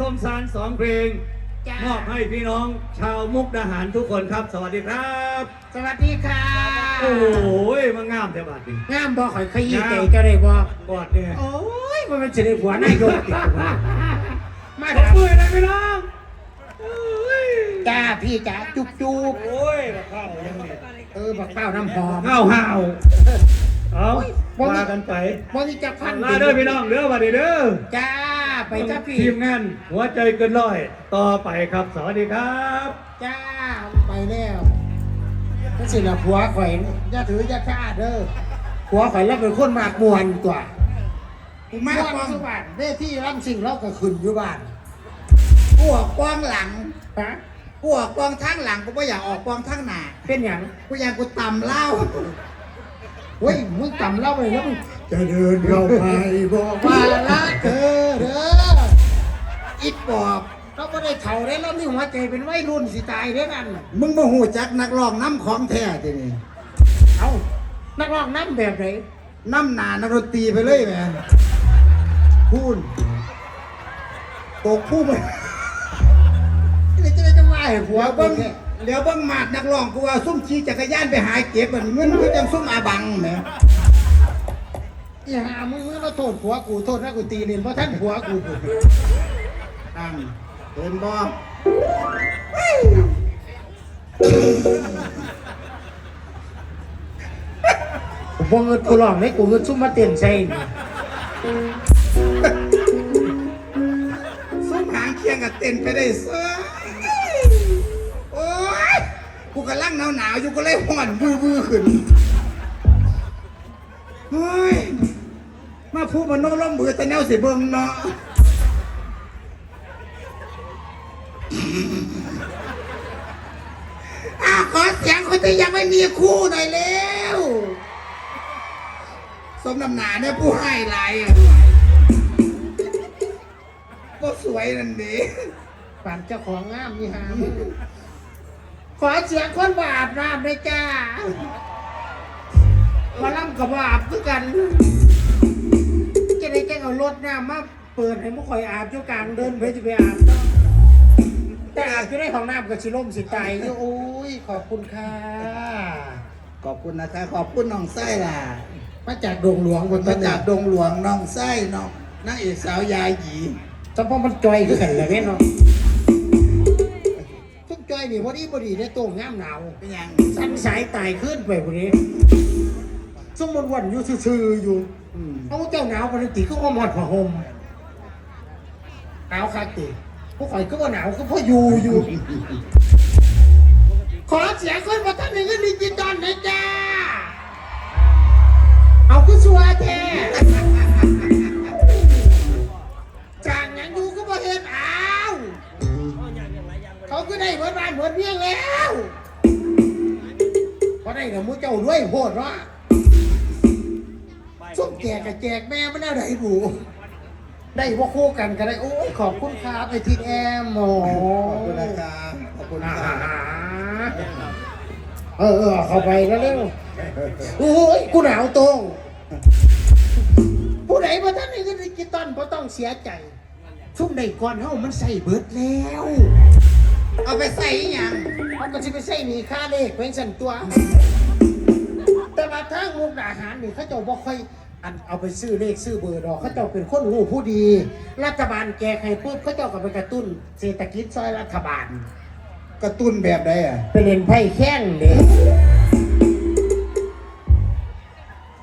ส้มสารสองเพลงจ้ามอบให้พี่น้องชาวมุกดาหารทุกคนครับ สวัสดีครับ สวัสดีค่ะโอ้ยมางามแต่บัดนี้งามบ่ข่อยขยี้ใจเจ้าได้บ่กอดเนี่ยโอ้ยมันเป็นสิได้หัวนายกติดหัวมาตบดามมือเลยพี่น้องโอ้ยจ้าพี่จ๋าจุ๊บจุ๊บโอ้ยบักข้าวยังเนี่ยเออบักเป้าน้ำหอมข้าวห่าวเอาโอ้ยบ่มีว่ากันไปบ่มีจะพันลาเด้อพี่น้องเด้อบัดนี้เด้อจ้า ไปจ้าพี่ ทีมงานหัวใจเกินร้อย ต่อไปครับ สวัสดีครับ จ้าไปแล้วนั่นสิละผัวข่อยอย่าถืออย่าฆ่าเด้อผัวข่อยแล้วเป็นคนมากมวนตัวกูมากกองสุบ้านเด้ที่รำสิ่งเราก็ขึ้นอยู่บ้านกูออกกองหลังฮะกูออกกองทางหลังกูไม่อยากออกกองทางหน้าเป็นหยังกูอยากกูต่ำเหล้าเฮ้ยมึงต่ำเล่าไปแล้วมึง จะเดินเข้าไปบอกว่ารักเธอเด้ออีปอบเราไม่ได้เถ่าได้เรามีหัวใจเป็นวัยรุ่นสิตายเด้อกันมึงมาหูจักนักร้องน้ำของแท้ทีนี่เอานักร้องน้ำแบบไหนน้ำหนานักดนตรีไปเลยแมนพูนตกผู้มันนี่จะได้จะว่าให้ผัวเดี๋ยวกูเบิ้งแค่เดี๋ยวเบิ้งมาดนักร้องกูว่าซุ่มขี่จักรยานไปหาเก็บมันเงินกูจังซุ่มอาบังแหม อย่าหามึงมึงมาโทษผัวกูโทษนะกูตีนี่เพราะท่านผัวกูตั้งเห็นบ่ผมบ่เงินกูหลอกให้กูเงินซุ่มมาเต้นใส่นี่ซุ่มหางเคียงกับเต้นไปได้เซ้โอ้ยกูกำลังหนาวหนาวๆอยู่ก็เลยห่อนบื้อบื้อๆขึ้น มาพูดมันโน้ล้มมือแต่แนวสิเบิ่งเนาะอะขอเสียงคนที่ยังไม่มีคู่หน่อยเร็วสมน้ำหนาเนี่ยผู้ให้หลายอะก็สวยนั่นดีปั่นเจ้าของงามนี่หามึงขอเสียงคนบาปน้ำเลยจ้ามาล่ำกับบาปด้วยกัน ได้แจ้งเอารถน้ำมาเปิดให้มุกคอยอาบอยู่กลางเดินไปจะไปอาบเนาะแต่อาบอยู่ในห้องน้ำกับชิล่มสิตายอยู่โอ้ยขอบคุณค่ะ ขอบคุณนะคะ ขอบคุณน้องไส้ล่ะมาจากดงหลวงบนมาต้นจากดงหลวงน้องไส้น้องนางเอกสาวยาหยีจำพอมันจอยคือกันเลยเนาะทุกจอยนี่พอดีพอดีได้โต้งงามหนาวเป็นหยังสั้นสายตายขึ้นไปพอดี สมมติวันอยู่ซื่อๆอยู่เอาเจ้าหนาวปกติก็ว่าหมดผ้าห่มหนาวคักติพวกข่อยก็ว่าหนาวก็เพราะอยู่อยู่ ขอเสียงคนมาท่านหนึ่งก็ดิจิตอลนะจ้า เอาก็ชัวร์แท้จางหยังอยู่ก็บ่เห็นอ้าวเขาก็ได้เหมือนบ้านเหมือนเมียงแล้วเพราะได้แต่มูเจ้าด้วยโพดว่า ส้มแจกกับแจกแม่ไม่น่าได้บูได้ว่าคู่กันก็ได้โอ้ยขอบคุณครับไอทิดแอมโอ้ขอบคุณนะคะขอบคุณอ่าค่ะเออเออเข้าไปแล้วเร็วโอ้ยกูหนาวตรง ผู้ใดมาท่านนี่ก็ดิจิตอลเพราะต้องเสียใจชุ่มใดก่อนเฮามันใส่เบิดแล้ว เอาไปใส่อีหยังเขาก็จะไปใส่หนีค่าเลขเป็นสันตัว แต่ว่าทางมุกดาหารนี่เขาเจ้าบ่ค่อย อันเอาไปซื้อเลขซื้อเบอร์ดอกเขาเจ้าเป็นคนรู้ผู้ดี รัฐบาลแจกให้ปุ๊บเขาเจ้าก็ไปกระตุ้นเศรษฐกิจซอยรัฐบาล กระตุ้นแบบใดอะไปเล่นไพ่แข้งเด้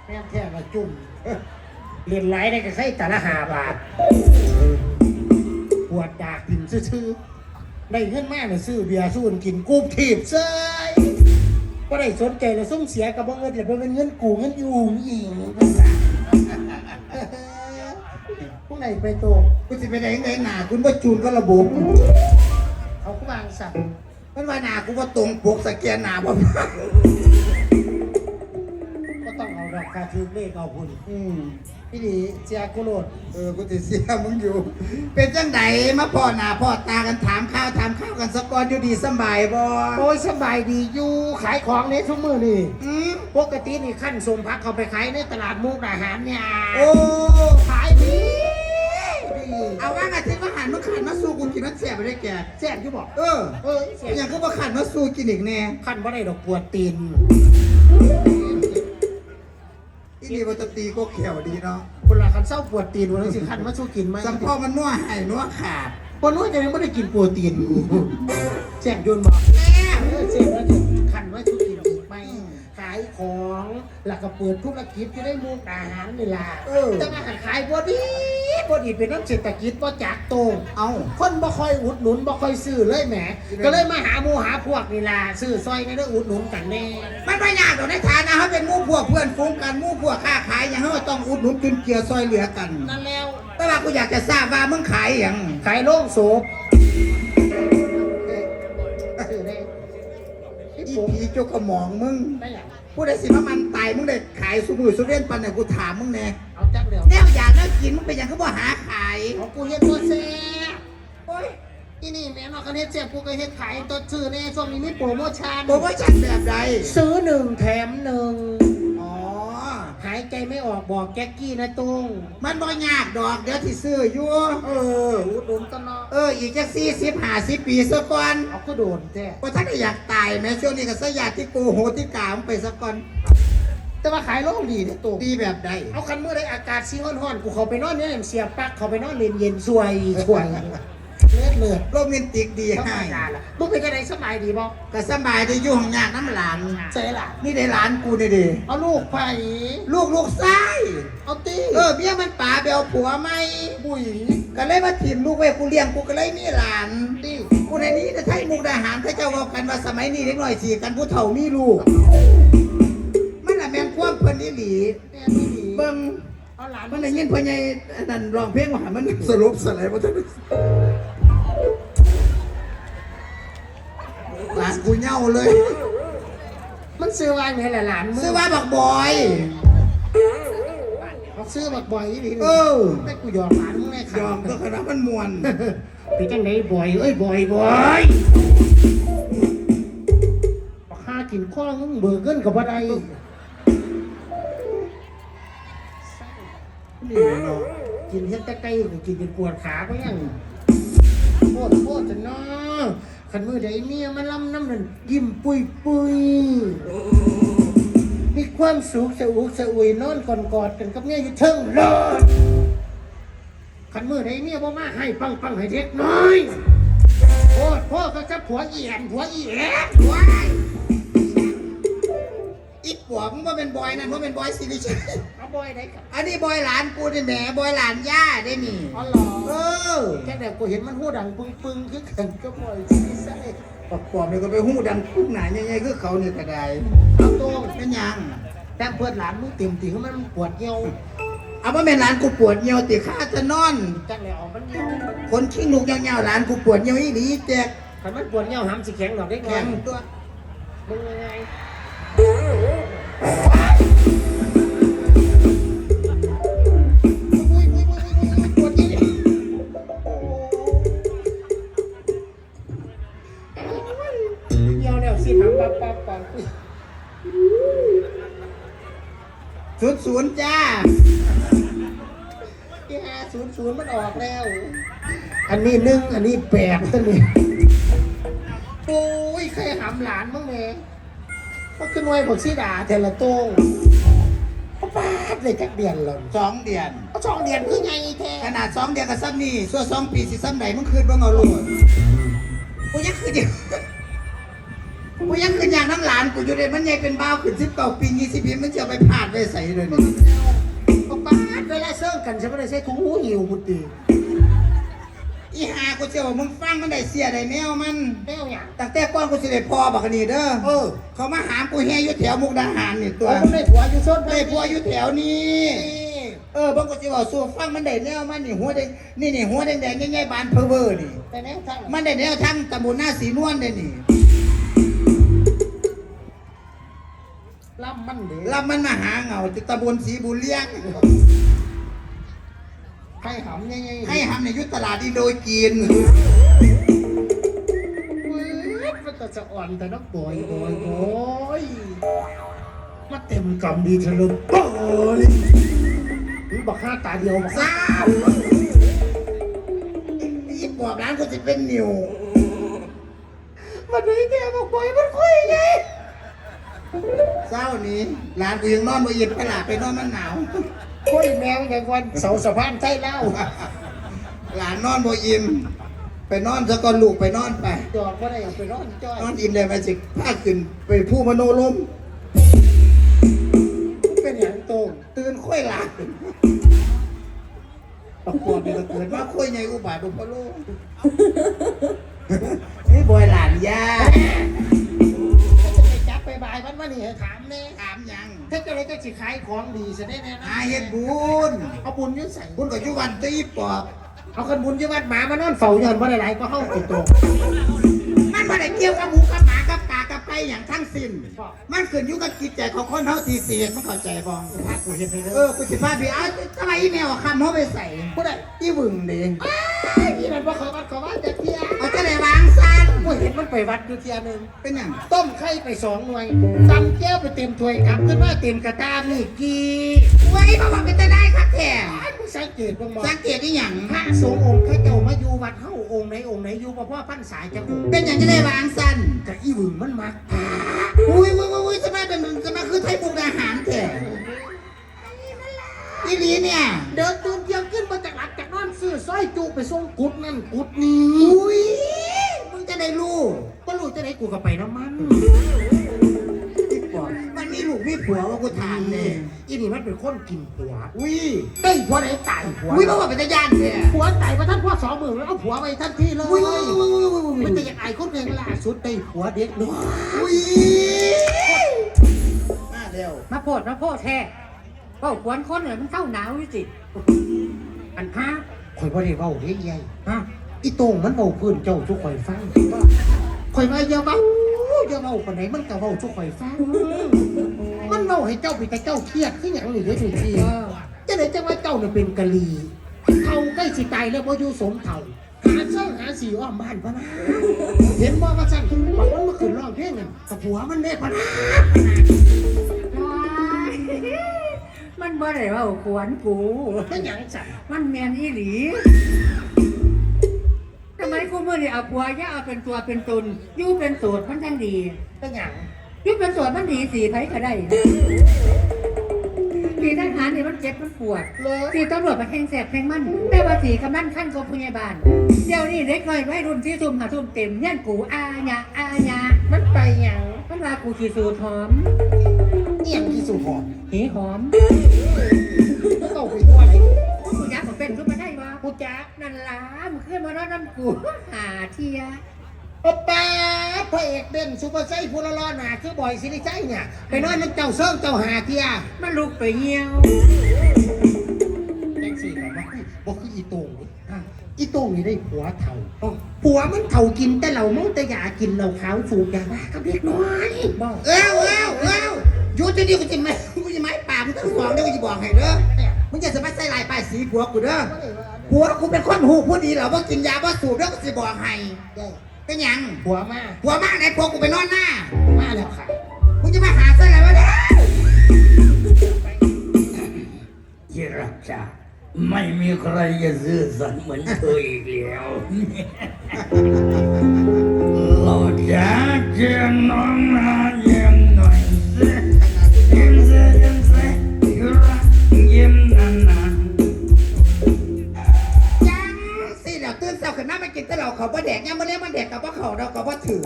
แม่งแค่มาจุ่มเล่นไรได้ก็ใช้แต่ละหาบาทปวดดากกินซื่อๆได้เงินแม่เนี่ยซื้อเบียร์สู้กินกูถีบเซยก็ได้สนใจแล้วส่งเสียกับบ่เงินเดี๋ยวเป็นเงินกูเงินอยู่หญิงพวก ไหนไปโตกูจะไปไหนไหนหนาคุณว่าจูนก็ระบบเขาก็วางสัตว์มันว่าหนากูว่าตรงปกสแกนหนาบ่ก็ต้องเอาดอกกาถือเลขเอาหุ่นอืมพี่ดีเสียกุโรดเออกูจะเสียมึงอยู่ เป็นจังไดมาพ่อหน้าพ่อตากันถามข้าวถามข้าวกันสกกอนอยู่ดีสำบายบ่โอ้ยสบายดีอยู่ขายของในทุกมือนี่อืมปกตินี่ขั้นสมพักเขาไปขายในตลาดมุกดาหารเนี่ยโอ้ขายดีดี เอาว่าอาทิตย์ มันมาขันมาสู้กูกินมันแสบไปได้แกแซ่บอยู่บอกเออเออแซ่บอย่างก็มาขันมาสู้กินอีกแน่ขั้นว่าได้ดอกปวดตีนอีนี่มันจะตีก็แขวดีเนาะคนละคันเศร้าปวดตีนวันนี้สิขั้นมาสู้กินไหมสัมพ่อมันนัวให้นัวขาด คนนู้จะยังไม่ได้กินปวดตีนแซ่บยนบอก ขายของแล้วก็เปิดธุรกิจจะได้มุกอาหารนี่ล่ะเออแต่มาขายบอดีบอดีเป็นน้ำเศรษฐกิจบ่จากโตงเอา คนบ่ค่อยอุดหนุนบ่ค่อยซื้อเลยแหม ก็เลยมาหาหมูหาพวกนี่ล่ะซื้อซอยนี่ได้ออุดหนุนกันแน่ มันไม่ยากหรอกในฐานะเขาเป็นหมู่พวกเพื่อนฝูงกันหมู่พวกค้าขายอย่างเขาก็ต้องอุดหนุนจุนเจือซอยเหลือกัน นั่นแล้วแต่ว่ากูอยากจะทราบว่ามึงขายอย่างขายโล่งศพซื้อได้อีผีเจ้ากระหมองมึงได้อย่าง ผู้ใดสิมามันตายมึงได้ขายสุมือสุเรียนปันเนี่ยกูถามมึงแน่เอาจักเดียวแนวอยากแล้วกินมึงเป็นอย่างเขาบอกหาขาย ของกูเฮ็ดตัวแซ่บโอ้ยอีนี่แม่นอกกันเฮ็ดแซ่บกูก็เฮ็ดขายตัวซื้อแน่ช่วงนี้มีโปรโมชั่นโปรโมชั่นแบบใดซื้อหนึ่งแถมหนึ่ง ออกบอกแก๊กกี้นะตุ้งมันบ่ยากดอกเดี๋ยวที่ซื้ออยู่ เอออุดหนุนกันเนาะเอออีกจักสี่สิบห้าสิบปีซะก่อนเอาก็โดนแท้ว่าท่านอยากตายแม้ช่วงนี้ก็สยาที่กูโหที่กามงไปซะก่อน แต่ว่าขายโล่งดีเนี่ยตุ้งดีแบบใดเอาคันเมื่อไรอากาศซีฮ้อนๆกูเขาไปนอนเนี่ยเสียบปลักเขาไปนอนเย็นเย็นๆสวยสวย เลือดเลือดโรแมนติกดีธรรให้มดาละมึงเป็นยังไงสบายดีบ่ก็สบายได้อยู่ห้องยากน้ำหลานเจ๊ล่ะนี่ได้หลานกูนี่ดิเอาลูกไปลูกลูกไส้เอาตีเออเมียมันป่าไปเอาผัวไหมบุยก็เลยมาถิ่มลูกไว้กูเลี้ยงกูก็เลยมีหลานตีกูในนี้จะใช้มุกดาหารเขาเจ้าว่ากันว่าสมัยนี้เด็กหน่อยสี่กันผู้เฒ่ามีลูกมันละแมงความเพิ่นอีหลีแม่ไม่ดีเบิ่งเอาหลานมันได้ยินพ่อใหญ่อันนั่นร้องเพลงว่ามันสรุปสลายบ่ทันานกูเหย่าเลย มันซื้อไว้ไงล่ะหลานมึงซื้อว่าบักบอยเขาซื้อบักบ่อยอีหลีเอนี่อไม่กูหยอกหลานมึงแน่ยขาอมก็คณะมันมวนเป็นจังไดบ่อยเอ้ยบ่อยบ่อยบักห้ากินข้อมึงเบิกเงินกับบ่ได้นี่เนาะกินเฮ็ดแต่ไก่ก็กินจนปวดขาก็ยังโคตรโคตรจะน้อ ขันมือใดเมียมาล่ำน้ำนั่นยิ้มปุยปุยมีความสุขสะอุกสะอุยนอนกอดกอดกันกับเมียอยู่เทิงรถขันมือใดเมียบ่มาให้ปังปังให้เด็กน้อยโคตรพ่อก็จะผัวเอียนผัวเอียนว้ายอีปวมึงว่าเป็นบอยนั่นว่าเป็นบอยสิริชัย บ่อยได้กับอันนี้บอยหลานกูนี่แหมบอยหลานย่าได้นี่อ๋อเหรอเออแค่เดี๋ยวกูเห็นมันหูดังปึ้งปึ้งๆคือกันก็บ่อยสิใส่ปอกปอบเนี่ยก็ไปหู้ดังปุ๊กหนาใหญ่ๆคือเขาเนี่ยก็ได้เอาตรงเป็นหยังแต่เพื่อนหลานมึงเต็มตีเขามันปวดเยี่ยวเอาว่าแม่หลานกูปวดเหี่ยวติข้าจะนอนจังเลยออกมันเยี่ยวคนขี้ลูกยาวๆหลานกูปวดเหี่ยวอีหลีแจกถ้ามันปวดเยี่ยวหามสิแข็งหรอกได้แข็แข็งงตัวมึงยังไง สิหามปั๊บปั๊บปั๊บศูนย์ศูนย์จ้าที่ห้าศูนย์ศูนย์มันออกแล้ว อันนี้หนึ่งอันนี้แปดตัวนี้โอ้ยใครหามหลานมั้งแม่ก็ขึ้นไว้บอกซีดาเทลโต้งเขาปาดเลยจักเดือนหล่นสองเดือนเขาช่องเดือนคือไงแท้ขนาดสองเดือนกับซ้ำนี่ส่วนสองปีสิซ้ำไหนมึงคืนบ้างเอาลูกกูยังคืนอยู่ กูยังคืนอย่างน้ำหลานกูอยู่เลยมันใหญ่เป็นบ้าวขึ้นสิบเก้าปียี่สิบปีมันจะเอาไปพาดไปใส่เลยนี่เขาปาดเวลาเซิร์ฟกันใช่ไหมได้ใช้ถุงหูหิวมุดดีอีหากูเชื่อว่ามึงฟังมันได้เสียได้แนวมันแนวอย่างตั้งแต่ก่อนกูสิได้พอบักนี่เด้อเออ เขามาหามกูแห่อยู่แถวมุกดาหารนี่ตัวตัวมึงได้ผัวอยู่ส้นได้พออยู่แถวนี้นี่เออบางกูสิบอกสู้ฟังมันได้แนวมันนี่หัวแดงนี่นี่หัวแดงๆใหญ่ๆบานเพอเวอร์นี่แต่แนวทางมันได้แนวทั้งตำบลหน้าสีนวลได้นี่ ล่ำมันเด้แล้วมันมาหาเหงาที่ตำบลสีบุญเลี้ยง ใครหำยังไงให้ทำในยุทธตลาดอินโดจีนมันก็จะอ่อนแต่นักบ่อยบ่อยบ่อยมาเต็มกำดีเถอะลูกโอ้ยนี่บอกห้าตาเดียวบอกสาวอีปอบร้านกูจะเป็นนิว มันเลยแกบอกปล่อยมันคุยไง เศร้านี้ร้านกูยังนอนบ่เย็นไปหลาไปนอนมันหนาวคุยแมวอย่างวันเสาสะพานใช่เล่าหลานนอนบ่อิ่มไปนอนซะก่อนลูกไปนอนไปจอดว่าได้เอาไปนอนจ้อยนอนอิ่มได้ไหมสิพาขึ้นไปผู้มโนลมเป็นอย่างโตงตื่นค่อยหลานประกวดนี่ก็เกิดมาค่อยใหญ่อุบาทอุปโลกนี่บอยหลานยาจะไป จับไปบายมันมานี่ให้ถามแน่ถามหยังถ้าจะเลยจะสิขายของดีซะแน่ๆนะหาเฮ็ดบุญเอาบุญยืดใส่บุญก็อยู่วันตีปอบเอาคนบุญยืดวัดหมามานอนเฝ้าย้อนว่าหลายๆก็เข้าติดตัวมันม่ได้เกี่ยวกับหมูกับหมากับปลากับไก่อย่างทั้งสิ้น มันขึ้นอยู่กับจิตใจของคนเท่าทีเสียมันเข้าใจบ้องพากูเห็นไปเลเอยอกูสิพาพี่อ้าทำไมอีแมวคำเขาไปใส่ผู้ใดอีวึงเด้อ้นี่มันบ่เขาวัดเขาว่าจะเที่เอาจะได้วาง ซันกูเห็นมันไปวัดอยู่เที่ยหนึงเป็นหยังต้มไข่ไปสองหน่วยตำแก้วไปเต็มถ้วยกลับขึ้นมาเต็มกระตามีกี่ไว้มาบอกเป็นจะได้ครับแท้ไอ้กูสังเกตบ้างบ่สังเกตที่หยังพระสงฆ์องค์เข้าเจ้ามาอยู่วัดเฮาองค์ไหนองค์ไหนอยู่บ่พ่อพันสายจะองค์เป็นอย่างจะได้วางซันกับอีหวึงมันมักอุ้ยอุ้ยอุ้ยอุ้ยจะมาเป็นจะมาคือไทยบุกอาหารแท้อีหลีเนี่ยเดินตื่นเที่ยงขึ้นมาจากหลับจากนอนซื้อสร้อยจูไปส่งกุดนั่นกุดนี้อุ้ย มึงจะได้รู้ก็รู้จะได้กูก็ไปน้ำมันบอกมันมีลูกมีผัวว่ากูถามเนี่ยอีนี่มันเป็นคนกินผัว อุ้ยได้ผัวไหนตายผัวอุ้ยมาบอกเป็นตาญาติแท้ผัวตายมาท่านพ่อสองมือแล้วเอาผัวไปทันทีเลยอุ้ยอุ้ยอุ้ยอุ้ยอุ้ยมันจะยังไงคนเพียงล่าสุดได้ผัวเด็กน้อยอุ้ยมาเร็วมาโพดมาโพดแท้เป้าขวนคนเลยมันเข้าหนาวอยู่สิอันพาข่อยบ่ได้เว้าเฮ้ยใหญ่ฮะ อีโต้งมันเว้าพื้นเจ้าทุกข่อยฟังข่อยว่าอย่าเว้าอย่าเว้าปานไหนมันก็เว้าทุกข่อยฟังมันเว้าให้เจ้าไปแต่เจ้าเครียดคือหยังนี่เด้อนี่สิเออจะได้จังว่าเจ้าเนี่ยเป็นกะลีเท่าใกล้สิตายแล้วบ่อยู่สมเท่าหาเช้าหาสีอ้อมบ้านพะนะเห็นบ่ว่าซั่นบอกมันมาขึ้นร้องเพลงนั่นกับผัวมันเด้พะนะว้ายมันบ่ได้เว่าขวนกูเป็นหยังสั่นมันแมนอีหลีทำไมกูมื่อนี่เอาผัวอย่าเอาเป็นตัวเป็นตนอยู่เป็นโสดมันทั้งดีเป็นหยังอยู่เป็นโสดมันดีสีไผก็ได้สีทหารนี่มันเจ็บมันปวดเลยสีตำรวจมาแข่งแสบแข่งมันแต่ว่าสีกำนันขั้นกว่าผู้ใหญ่บ้านเดี๋ยวนี้เด็กน้อยวัยรุ่นที่ซุ่มหาซุ่มเต็มย่านกูอาญาอาญามันไปหยังมันว่ากูขี่สูตรหอมเอียงที่สุดหอมหีหอมมันต้องไปทั่วไหน กูจ้านั่นล่ะมึงขึ้นมารอดน้ำกูหาเทียโอป้าพระเอกเด่นซุปเปอร์ไซส์พูละล้อหนาคือบอยสิริชัยเนี่ยไปนอนน้ำเจ้าเซิงเจ้าหาเทียมันลุกไปเหี่ยวแจ็คสี่แบบว่าบอกคืออีโต้งนี่อะอีโต้งนี่ได้ผัวเถ่าผัวมันเถ่ากินแต่เหล่าเมาแต่ยากินเหล่าขาวสูบยาบ้ากับเด็กน้อยบอกเอ้าเอ้าเอ้าอยู่ที่นี่กูจะไม่กูจะไม่ป่ามึงต้องฟ้องเดี๋ยวกูจะบอกให้เด้อมึงจะสมัครใส่ลายป้ายสีผัวกูเด้อ ผัวกูเป็นคนหูผู้ดีเหรอว่ากินยาว่าสูบแล้วกูจะบอกให้เป็นหยังผัวมาผัวมากไหนผัวกูไปนอนหน้ามาแล้วค่ะมึงจะมาหาใส่อะไรวะเนี่ยที่รักจ้าไม่มีใครจะซื่อสัตย์เหมือนเธออีกแล้วเราจะเจอน้องนายังหน่อย ขึ้นมาไมากินแต่เราเขาบ่แดกยังบ่เลี้ยงมันแดกกับบ่เขาเราก็บ่ถือ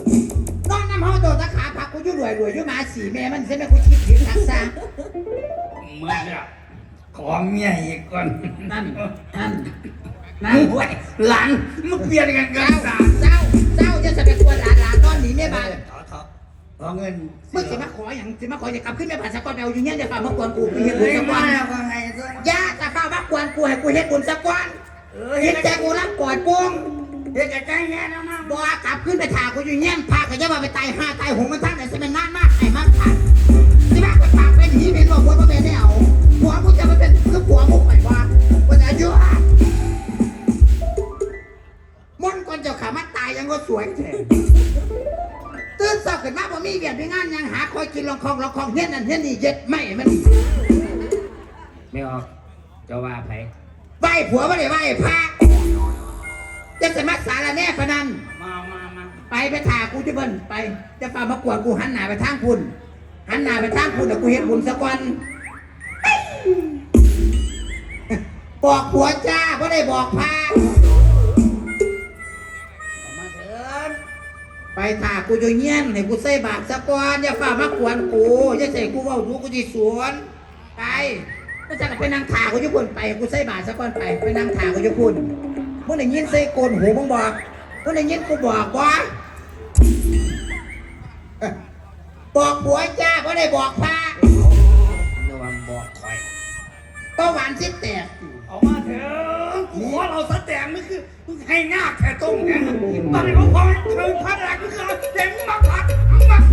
นอนน้ำเฮาโดนตะขาผักกูอยู่รวยรวยอยู่มาสีแม่มันเส้นแม่กูคิดถึงทักษะเมื่อจะของเมียอีกคนนั่นนั่นนั่นเว้ยหลานมึงเปลี่ยนกันกันเจ้าสามเจ้าเจ้าจะสะเป็นตัวหลานหลานนอนหนีแม่บ้านขอเงินมึงสิมาขออย่างสิมาขออย่ากลับขึ้นแม่บ้านสะกอนเอาอยู่เนี่ยเดี๋ยวกลับมากวนกูกูเฮ็ดบุเฮ้ญยสะกอนย่าจะเข้ามากวนกูให้กูเฮ็ดบุญสะกอน เออเฮ็เฮ็ดดแต่กูรับกอดปุ้งเฮ็ดกับใจแย่แล้วนะบ่กลับขึ้นไปถ่ากูอยู่เนี่ยพาก็จะมาไปตายห้าตายหงมันทั้งแต่สิเป็นนานมากไอ้มากค่ะสิมาก็ปากเป็นหีเป็นหลอกบัวบ่แม่ได้เอาผัวกูจะมาเป็นคือผัวมุกไปว่าว่าจะอายุอะมนต์ก่อนเจ้าขามาตายยังก็สวยแท้ตื่นเช้าขึ้นมาบ่มีเวียนมีงานยังหาคอยกินลองคองลองคองเฮียนนั่นเฮียนนี่เย็ดไม่มันไม่ออกจะว่าไผ ไหว้ผัวไม่ได้ไหว้พระจะสมัครสารแน่พนันมามามาไปไปถ่ากูจะเบิ้นไป จะฝ่ามากวดกูหันหน้าไปทางคุณหันหน้าไปทางคุณแต่กูเห็นบุญสักวันบอกผัวจ้าเพราะได้บอกพาเอามาเถินไปถ่ากูจะเงี้ยนให้กูใส่บาทสักวันอย่าฝ่ามากวนกูอย่าใส่กูเว่าดูกูจีสวน ไป ก็จะไปนั่งถากูจะพุ่นไป กูใส่บาทสักวันไป ไปนั่งถากูจะพุ่นมึงได้ยินใส่โกนหูมึงบอกมึงได้ยินกูบอกว่าบอกผัวจ้าเพราะได้บอกพาระวังบอกคอยก็หวานสิแตกเอามาเถอะหัวเราสแตงนี่คือมึงให้งาแค่ต้มเนี่ยตอนนี้ผมพอเชิญพัดอะไรก็คือเต็มมาพัดมาพัดเอา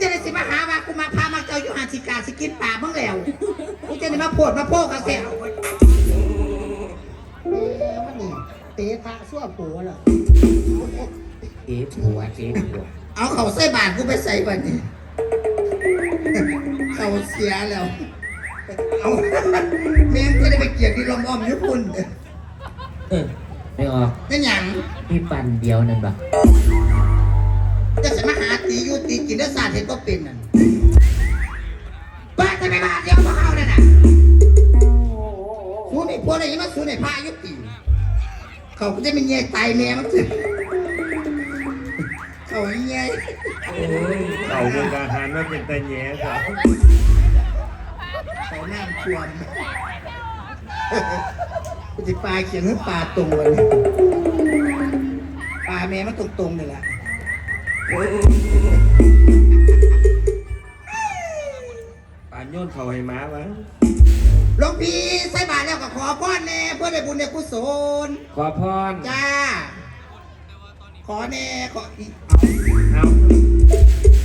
จะได้สิมาหาว่ากูมาพามาเจ้าอยู่หาสิกาสิกินป่ามึงแล้วมึงจะได้มาโพดมาโพกกันเสียเอ๊ะมันนี่เตะพระสั่วปัวเหรอเอ๊ะหัวเอ๊ะหัวเอาเขาใส่บาทกูไปใส่บัดนี้เขาเสียแล้วเอาเมียงจะได้ไปเกลียดที่ลมอ้อมยุคุณเออไม่ออกเป็นหยังมีปันเดียวนั่นป อยู่ตีกินได้ศาสตร์เห็นก็เป็นนั่นบ้าจะไปบ้าเดียวมาเข้านั่นน่ะสูนี่พวกอะไรยังมาสูนี่พายุตีเขาก็จะเป็นเงี้ยตายแม่มันสิเขาเงี้ยเขาเป็นทหารมาเป็นตาแย่ครับเขาน้ำท่วมกูจะปลาเขียนให้ปลาตรงวันนี้ปลาแม่มันตรงตรงๆนี่แหละ ปานโยนเขาให้ม้าวะหลวงพี่ใส่บาตรแล้วก็ขอพรแน่เพื่อได้บุญได้กุศลขอพรจ้า ขอแน่ขออีกเอา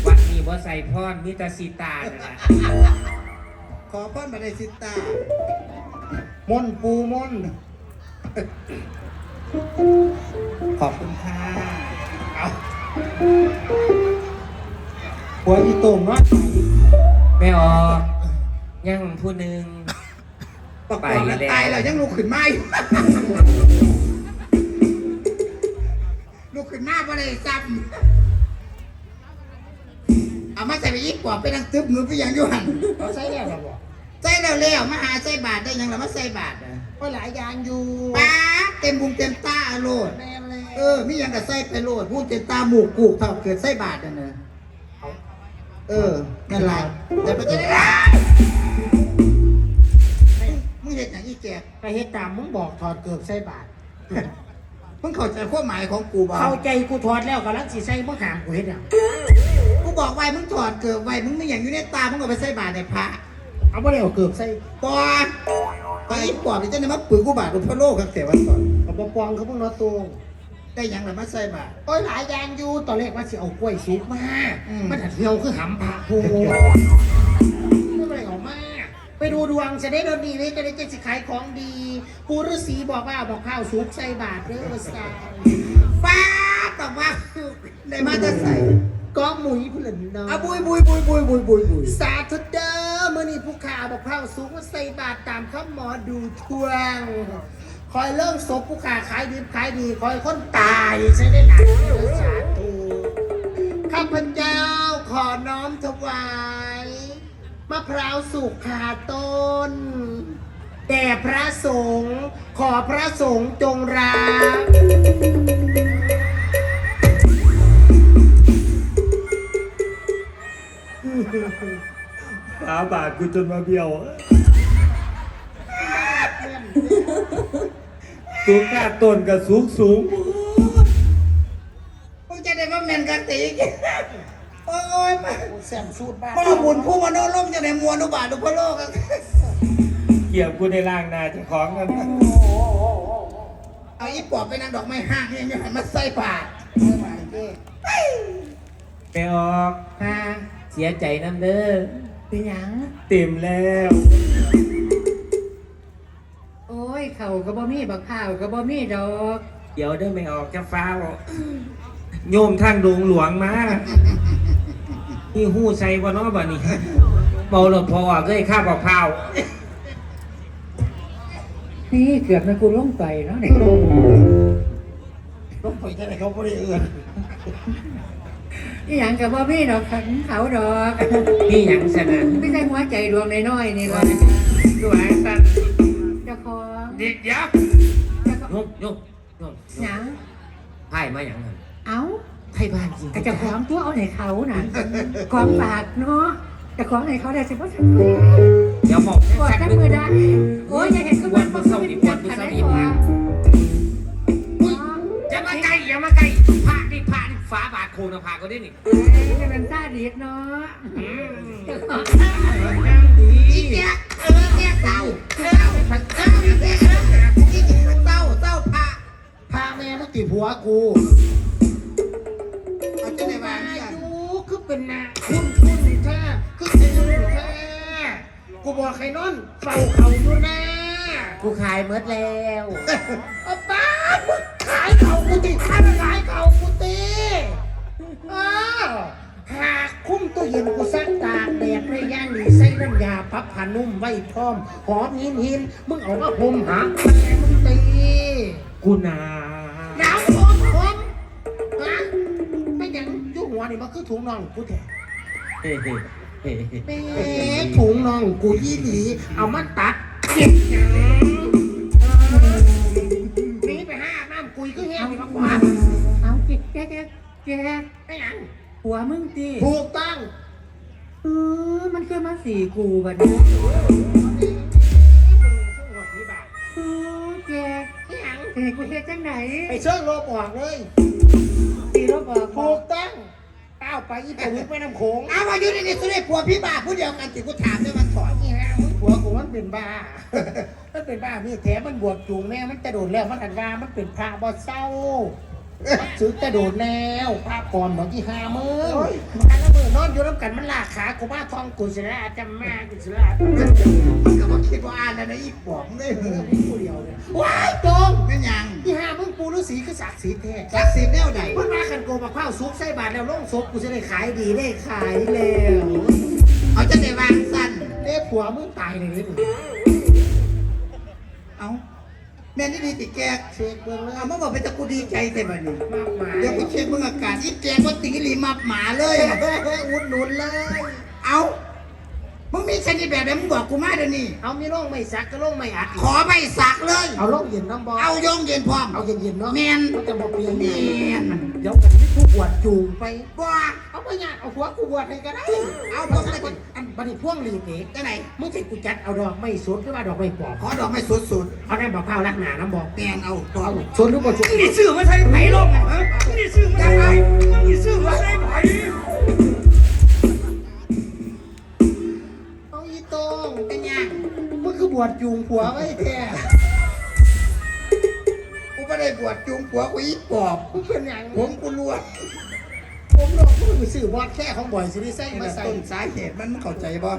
วัดนี้ว่าใส่พรมิตรสีตานะนะขอพรมาได้สิตามนต์ปูมนต์ขอบคุณค่ะเอา หัวอีโต่งเนาะไม่ออกยังผู้หนึ่งประกอบแล้วตายแล้วยังลุกขึ้นมาอยู่ลุกขึ้นมาบ่ได้ซ้ำเอามาใส่ไปยี่ปอบไปนั่งตึบมือไปยังอยู่หันเขาใช้แล้วเหรอบอกใส่แล้วแล้วมาหาใส่บาทได้ยังแล้วมาใส่บาทอะก็หลายอย่างอยู่ป้าดเต็มบุงเต็มตาโลดแม่นเลยเออมีหยังกับใส่ไปโลดพูดเต็มตาหมูกกูกเท่าเกิดใส่บาทนั่นนะ เออนั่นแหละแต่ไปจะได้มึงเห็นอย่างอีแจกไปเฮ็ดตามมึงบอกถอดเกือบใส่บาทมึงเข้าใจความหมายของกูบ่เข้าใจกูถอดแล้วกำลังสิใส่มึงหามกูเฮ็ดอะกูบอกไว้มึงถอดเกิดไว้มึงไม่อย่างอยู่ในตามึงก็ไปใส่บาทในพระเอาบ่ได้เอาเกือบใส่ปอไปอีปอบนี่จะได้มาปืนกูบาทอุปโลกครับแต่วันก่อนเอาบ่ปองเขาเพิ่งเนาะตรง ได้หยังแล้วมาใส่บาทโอ้ยหลายอย่างอยู่ตอนแรกว่าสิเอากล้วยสุกมาอืม มันถัดเที่ยวคือหำผักพูไม่ได้เออกมา ไปดูดวงจะได้ดนดีเลยจะได้เจะสิขายของดีปูฤาษีบอกว่าเอาบอกข้าวสุกใส่บาทเด้อสายฟ้าตอบว่าได้มาจะใส่ก็หมุยเพื่อนเนาะเอาบุยบุยบุยบุยบุยบุยบุยสาธุเด้อมื่อนี้ผู้ข่าบอกข้าวสุกมาใส่บาทตามข้าหมอดูทวง คอยเริ่มศพผู้ขาขายดีขายดีคอยคนตายใช้ได้หนักสาธุข้าพเจ้าขอน้อมถวายมะพร้าวสุกขาต้นแด่พระสงฆ์ขอพระสงฆ์จงรักฝาบาทกูจนมาเบี้ยว สูงค่าต้นกับสูงสูงมึงจะได้ว่าแมนกันตีกโอ้ยมาแซมสูตรบ้านพ่อบุญผู้มโนร่มจะได้มวลอุบาทอุปโลกกันเกี่ยวกูในล่างนาเจะของกันเอาอีปอบไปนั่งดอกไม้ห้างเนี่ยยังหันมาใส่บาทไม่ออกฮะเสียใจน้ำเด้อเป็นหยังเต็มแล้วโอ้ย เข่าก็บ่มีบักข้าวก็บ่มีดอกเดี๋ยวเด้อไม่ออกจะฟ้าวโยมทางดงหลวงมานี่หู้ใส่บ่เนาะบ่นี่เบาหลดพอออกเลยข้าบอกพาวนี่เกือบนะกูล่งไปเนาะเนี่ยต้องไปที่ไหนเขาไม่ได้เอื้อนนี่อย่างกับว่าพี่ดอกขันเขาดอกนี่หยังสนะไม่ใช่หัวใจดวงน้อยๆนี่ละสวยสันเจ้าของ เด็กยักษ์เจ้าของโยมโยมโยมหยังไพ่มาหยังหันเอ้าไพ่บ้านจริงแต่เจ้าของตัวเอาไหนเขาน่ะของฝากเนาะเจ้าของไหนเขาได้สิว่าฉันเลยเดี๋ยวบอกกอดสักจับหนึ่งมือได้โอ้ยอย่าเห็นก็มันมันก็เป็นจับขันได้ตัวอย่ามาใกล้อย่ามาใกล้พระนี่พระนี่ ฟ้าบาทโคนะพาก็ได้นี่จะเป็นซาดิสเนาะอืมอีเนี้ยเออเนี้เต้าเต้าเต้าเต้าอีเนี้ยเต้าเต้าพระพาแม่มาติผัวกูเอาจะได้บ้างเนี่ยดูคือเป็นนาคุณคุณแท้คือเป็นแท้กูบอกใครนอนเฝ้าเขาอยู่นะกูขายเมดแล้วเอาป้ามึงขายเขากู นุ่มไว้พร้อม หอมหินหินมึงเอามาห่มหาแม่มึงตีกูนาหนาวหอมหอมฮะไม่หยังอยุ่หัวนี่มันคือถุงน่องกูแท้เฮ้เฮ้เฮ้เฮ้แม่ถุงน่องกูยี่หลีเอามาตัดเก็บหยังหนีไปห้าน้ำกุยคือแห้งนี่มากกว่าเอาแกแกแกแกไม่หยังหัวมึงตีถูกต้อง เออ มันคือมาสี่กูบัดนี้เออแกไม่หยังเฮ้ยกูเฮ็ดจังไหนไปเชิญโลบออกเลยตีรถบอกบถูอกกต้องก้าวไปอีปวิทย์ไปน้ำโขงเอามาอยู่ในนี้สุดเลยผัวพี่บ้าผู้เดียวกันติกูถามด้วยมันสอนนี่ฮะมึงผัวกูมันเป็นบ้า มันเป็นบ้ามีแถมมันบวชจูงแม่มันจะโดดแล้วมันอันว่ามันเป็นพระบ่เศร้า ซื้อจะโดดแล้วพระก่อนบอกที่หามืออันละมือนอนอยู่น้ำกันมันลากขากูมาทองกุศลาจำมากุศลามันก็มาคิดว่าอ่านแล้วนะอีปอบได้เหรอผู้เดียวเลยว้ายตรงเป็นยังที่หามึงปูฤาษีคือศักดิ์สิทธิ์แท้จักสิบแนวไหนมันมาขันโกมาข้าวซุกใส่บาทแล้วลงศพกูจะได้ขายดีได้ขายแล้วเอาจะได้วางสั้นเด้ผัวมึงตายเลยนี่เอา แม่นี่ดีติแกเช็คเบื้องเลยเอามาบอกเป็นตะกูดีใจแต่บัดนี้มากมายเดี๋ยวกูเช็คมึงอาการอีแกว่าติงหลีมับหมาเลยอุดหนุนเลย เอามึงมีชนิดแบบไหนมึงบอกกูมาเดี๋ยวนี้เอามีร่องไม่สักก็ร่องไม่อัดขอใบสักเลย เอาร่องเย็นน้ำบอลเอาโยงเย็นพร้อมเอาเย็นๆเนาะแมนมันจะบอกเปลี่ยนแมนเดี๋ยวกัน ที่ผู้บวชจูงไปบ่เอาไปงานเอาหัวกูบวชให้ก็ได้ เอาเอาพพววกกนั้นอันบันนี้พ่วงหลีดเอกจะไหนมึงสิกูจัดเอาดอกไม่สดหรือว่าดอกไม่ปลอบขอดอกไม้สุดเอาได้บอกข้าวรักหนาน้ำบอกๆแมนเอาตัวเอาสดหรือบ่สดนี่ซื้อมาใช้ไผ่ลงอะฮะนี่ซื้อมาใช้ไผ่นี่ซื้อมาใช้ไผ่เอาอีตรงเป็นยังมึงคือบวชจูงผัวไว้แท้กู ไม่ได้บวชจูงผัวกูอีปอบมึงเป็นอย่างผมกูรวยผมหลอกมึงไปซื้อบอดแค่ของบ่อยสิได้ใส่นี่มาแหละใส่ต้นสาเหตุมันมึงเข้าใจบ่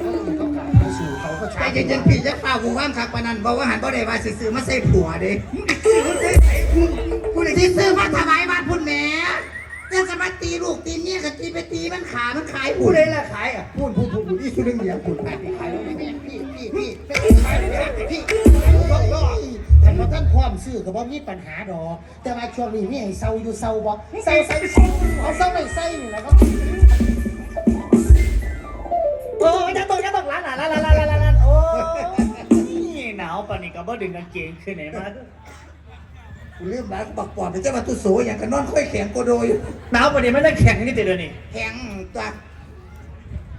เขาอื่นเขาขายไปสู่เขาก็ใจใช้เย็นๆพี่จะเฝ้ากูว่างคักปานนั้นบอกว่าหันบ่ได้ว่าสิซื้อมาใส่ผัวเด้กูได้ที่ซื้อมาถวายบ้านพุ่นแหม่ยังจะมาตีลูกตีเมียกันตีไปตีมันขามันขายผู้ผู้ใดใดล่ะขายอะพูดพูดพูดพูดอีสุดเรื่องเดียวพูดขายขายแล้วไม่พี่พี่พี่พี่ขายพี่พี่แต่ พอท่านพร้อมซื้อก็บ่มีปัญหาดอก แต่ว่าช่วงนี้มีให้เซาอยู่เซาบ่เซาใส่เอาเซาไม่ใส่นี่แหละครับโอ้ยจะตกจะตกร้านร้านร้านร้านร้านร้านโอ้ยหนาวปานนี้ก็บ่ดึงกางเกงขึ้นไหนมากูเริ่มรักบักปอบเป็นเจ้ามาตุโสอย่างกันนอนค่อยแข็งโกโดยหนาวปานนี้มันจะแข็งนี่ติเดี๋ยวนี้แข็งตัว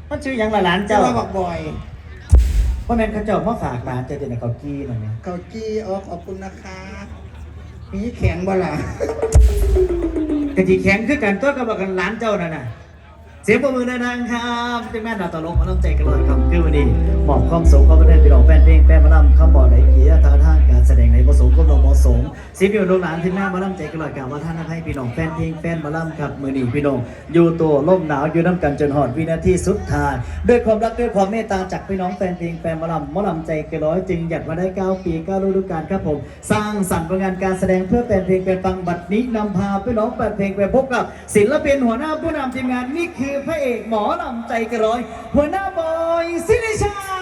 มันชื่อหยังล่ะหลานเจ้า เจ้ามาบักบ่อย ว่าแม่นเขาเจ้ามาฝากหลานเจ้าเดี๋ยวนี้เขากี้หน่อยเนี่ยเกาจีอ๋อขอบคุณนะคะ มีแข็งบ่ล่ะ กะทิแข็งคือกันตัวกับกันหลานเจ้านั่นน่ะ เสียงปรบมือดังๆครับจังแม่นดาวตลกมาน้ำใจกันเลยครับคือวันนี้มอบความสุขความบันเทิงพี่น้องแฟนเพลงแฟนมาลำคำบอไหนเกียรติทางทางการแสดงในประสงค์ก้มลงเหมาะสมสิบอยู่ลูกหลานที่หน้ามาล่ำใจกันเลยกับว่าท่านให้พี่น้องแฟนเพลงแฟนมาล่ำครับมือหนีพี่น้องอยู่ตัวล่มหนาวอยู่น้ำกันจนหอดวินาทีสุดท้ายด้วยความรักด้วยความเมตตาจากพี่น้องแฟนเพลงแฟนมาลำมอลำใจกันร้อยจึงหยัดมาได้เก้าปีเก้าฤดูกาลครับผม สร้างสรรค์ผลงานการแสดงเพื่อแฟนเพลงแฟนฟังบัดนี้นำพาพี่น้องแฟนเพลงไปพบกับศิลปินหัวหน้าผู้นำทีมงานนี่คือพระเอกหมอลำใจกระร้อย หัวหน้าบอยซิลิชั